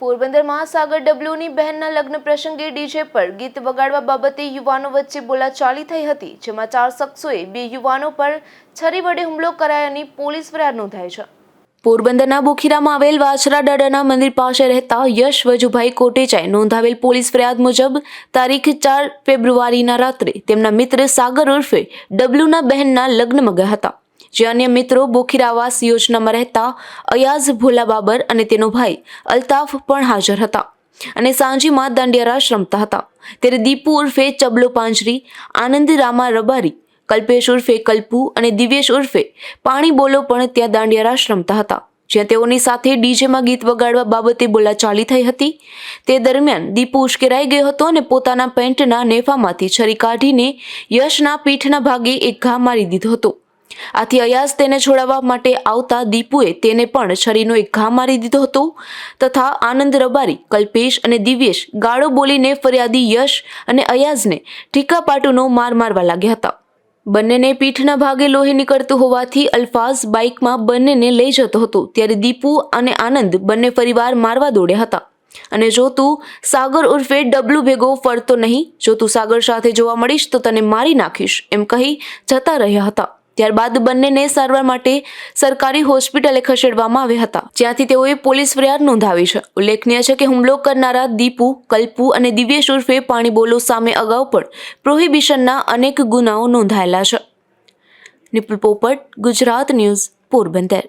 પોરબંદરમાં સાગર ડબલ્યુની બહેનના લગ્ન પ્રસંગે ડીજે પર ગીત વગાડવા બાબતે યુવાનો વચ્ચે બોલાચાલી થઈ હતી, જેમાં ચાર શખ્સોએ બે યુવાનો પર છરી વડે હુમલો કરાયાની પોલીસ ફરિયાદ નોંધાઈ છે. પોરબંદરના બોખીરામાં આવેલ વાછરા દાડાના મંદિર પાસે રહેતા યશ વજુભાઈ કોટેચાએ નોંધાવેલ પોલીસ ફરિયાદ મુજબ તારીખ ચાર ફેબ્રુઆરીના રાત્રે તેમના મિત્ર સાગર ઉર્ફે ડબલુના બહેનના લગ્નમાં ગયા હતા. જે અન્ય મિત્રો બોખીરા આવાસ યોજનામાં રહેતા અયાઝ ભોલા બાબર અને તેનો ભાઈ અલ્તાફ પણ હાજર હતા અને સાંજીમાં દાંડિયારાસ રમતા હતા. ત્યારે દીપુ ઉર્ફે ચબલો પાંજરી, આનંદ રામા રબારી, કલ્પેશ ઉર્ફે કલ્પુ અને દિવ્યેશ ઉર્ફે પાણી બોલો પણ ત્યાં દાંડિયારા રમતા હતા. જ્યાં તેઓની સાથે ડીજેમાં ગીત વગાડવા બાબતે બોલાચાલી થઈ હતી. તે દરમિયાન દીપુ ઉશ્કેરાઈ ગયો હતો અને પોતાના પેન્ટના નેફામાંથી છરી કાઢીને યશના પીઠના ભાગે એક ઘા મારી દીધો હતો. આથી અયાઝ તેને છોડાવવા માટે આવતા દીપુએ તેને પણ છરીનો એક ઘા મારી દીધો હતો તથા આનંદ રબારી, કલ્પેશ અને દિવ્યેશ ગાળો બોલીને ફરિયાદી યશ અને અયાઝને ઠીકાપાટુનો માર મારવા લાગ્યા હતા. બંનેને પીઠના ભાગે લોહી નીકળતું હોવાથી અલ્ફાઝ બાઇકમાં બંનેને લઈ જતો હતો ત્યારે દીપુ અને આનંદ બંને ફરીવાર મારવા દોડ્યા હતા. અને જો તું સાગર ઉર્ફે ડબલું ભેગો ફરતો નહીં, જો તું સાગર સાથે જોવા મળીશ તો તને મારી નાખીશ, એમ કહી જતા રહ્યા હતા. ત્યારબાદ બંનેને સારવાર માટે સરકારી હોસ્પિટલે ખસેડવામાં આવ્યા હતા. જ્યાંથી તેઓએ પોલીસ ફરિયાદ નોંધાવી છે. ઉલ્લેખનીય છે કે હુમલો કરનારા દીપુ, કલ્પુ અને દિવ્યેશ ઉર્ફે પાણી બોલો સામે અગાઉ પણ પ્રોહિબિશનના અનેક ગુનાઓ નોંધાયેલા છે. નિપુલ પોપટ ગુજરાત ન્યૂઝ પોરબંદર.